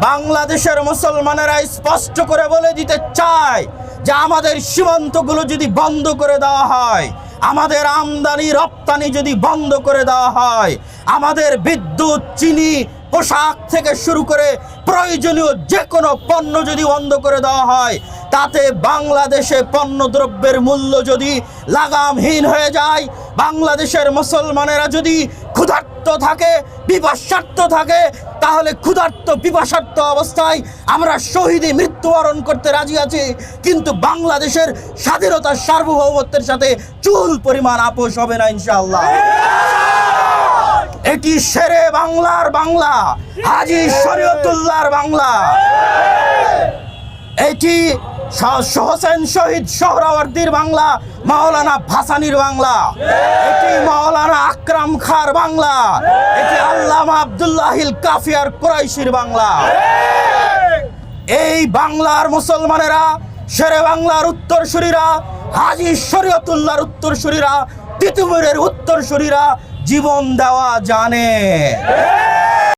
বাংলাদেশের মুসলমানেরা স্পষ্ট করে বলে দিতে চায় যে আমাদের সীমান্তগুলো যদি বন্ধ করে দেওয়া হয়, আমাদের আমদানি, রপ্তানি যদি বন্ধ করে দেওয়া হয়, আমাদের বিদ্যুৎ, চিনি, পোশাক থেকে শুরু করে প্রয়োজনীয় যে কোনো পণ্য যদি বন্ধ করে দেওয়া হয়, তাতে বাংলাদেশে পণ্য দ্রব্যের মূল্য যদি লাগামহীন হয়ে যায়, বাংলাদেশের মুসলমানেরা যদি ক্ষুধার্ত থাকে বিপাসার্থ থাকে, তাহলে ক্ষুধার্ত বিপাসার্থ অবস্থায় আমরা শহীদে মৃত্যুবরণ করতে রাজি আছি। কিন্তু বাংলাদেশের স্বাধীনতার সার্বভৌমত্বের সাথে চুল পরিমাণ আপোষ হবে না ইনশাল্লাহ এটি শেরে বাংলার বাংলা, হাজি শরীয়তুল্লাহর বাংলা। এটি হোসেন শহীদ সোহরাওয়ার্দীর বাংলা, মাওলানা ভাসানির বাংলা। এটি মাওলানা আকরাম খার বাংলা। এটি আল্লামা আব্দুল্লাহিল কাফিয়ার কুরাইশির বাংলা। এই বাংলার মুসলমানেরা, শেরে বাংলার উত্তরসূরিরা, হাজি শরীয়তুল্লাহর উত্তরসূরিরা, তিতুমিরের উত্তরসূরিরা জীবন দেওয়া জানে।